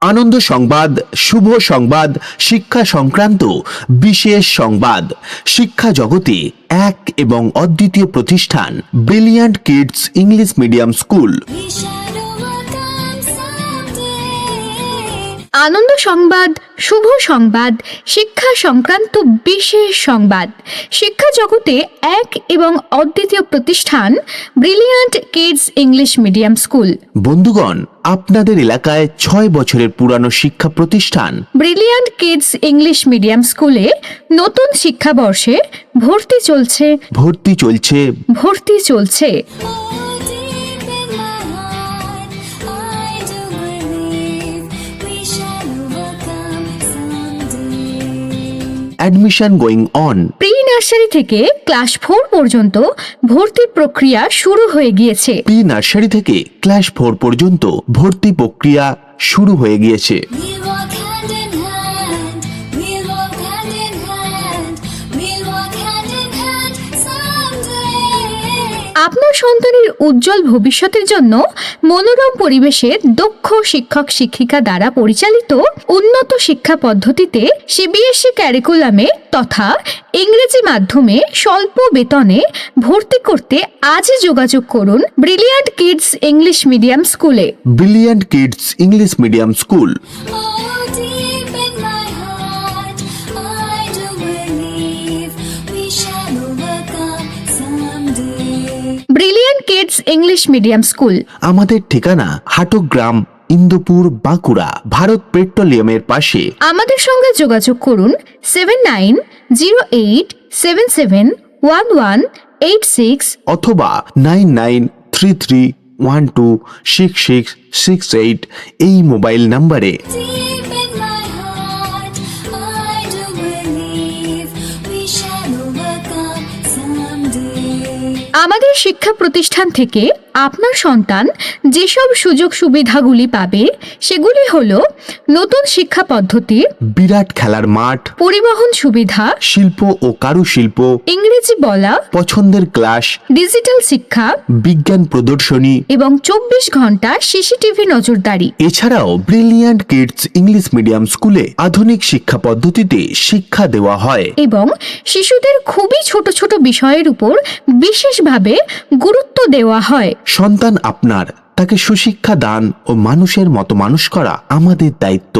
আনন্দ সংবাদ, শুভ সংবাদ, শিক্ষা সংক্রান্ত বিশেষ সংবাদ। শিক্ষা জগতে এক এবং অদ্বিতীয় প্রতিষ্ঠান brilliant kids English medium school আনন্দ সংবাদ শুভ সংবাদ শিক্ষা সংক্রান্ত বিশেষ সংবাদ। শিক্ষা জগতে এক এবং অদ্বিতীয় প্রতিষ্ঠান brilliant kids English medium school বন্ধুগণ আপনাদের এলাকায় ছয় বছরের পুরানো শিক্ষা প্রতিষ্ঠান। ব্রিলিয়ান্ট কিডস ইংলিশ মিডিয়াম স্কুলে নতুন শিক্ষাবর্ষে ভর্তি চলছে। ভর্তি চলছে। ভর্তি চলছে। Admission going on pre nursery থেকে ক্লাস ফোর পর্যন্ত ভর্তি প্রক্রিয়া শুরু হয়ে গিয়েছে। প্রি নার্সারি থেকে ক্লাস ফোর পর্যন্ত ভর্তি প্রক্রিয়া শুরু হয়ে গিয়েছে। আপনার সন্তানের উজ্জ্বল ভবিষ্যতের জন্য মনোরম পরিবেশে দক্ষ শিক্ষক শিক্ষিকা দ্বারা পরিচালিত উন্নত শিক্ষা পদ্ধতিতে সিবিএসই ক্যারিকুলামে তথা ইংরেজি মাধ্যমে স্বল্প বেতনে ভর্তি করতে আজই যোগাযোগ করুন ব্রিলিয়ান্ট কিডস ইংলিশ মিডিয়াম স্কুলে brilliant kids English medium school kids English medium school আমাদের ঠিকানা হাটগ্রাম ইন্দুপুর বাঁকুড়া ভারত পেট্রোলিয়ামের পাশে। আমাদের সঙ্গে যোগাযোগ করুন seven nine zero eight seven seven one one eight six অথবা nine nine three three one two six six six eight এই মোবাইল নম্বরে। আমাদের শিক্ষা প্রতিষ্ঠান থেকে আপনার সন্তান যেসব সুযোগ সুবিধাগুলি পাবে সেগুলি হল নতুন শিক্ষা পদ্ধতি বিরাট খেলার মাঠ পরিবহন সুবিধা শিল্প ও কারুশিল্প ইংরেজি বলা পছন্দের ক্লাস ডিজিটাল শিক্ষা বিজ্ঞান প্রদর্শনী এবং চব্বিশ ঘণ্টা সিসিটিভি নজরদারি। এছাড়াও ব্রিলিয়ান্ট কিডস ইংলিশ মিডিয়াম স্কুলে আধুনিক শিক্ষা পদ্ধতিতে শিক্ষা দেওয়া হয়। এবং শিশুদের খুবই ছোট ছোট বিষয়ের উপর বিশেষভাবে গুরুত্ব দেওয়া হয়। সন্তান আপনার তাকে সুশিক্ষা দান ও মানুষের মতো মানুষ করা আমাদের দায়িত্ব।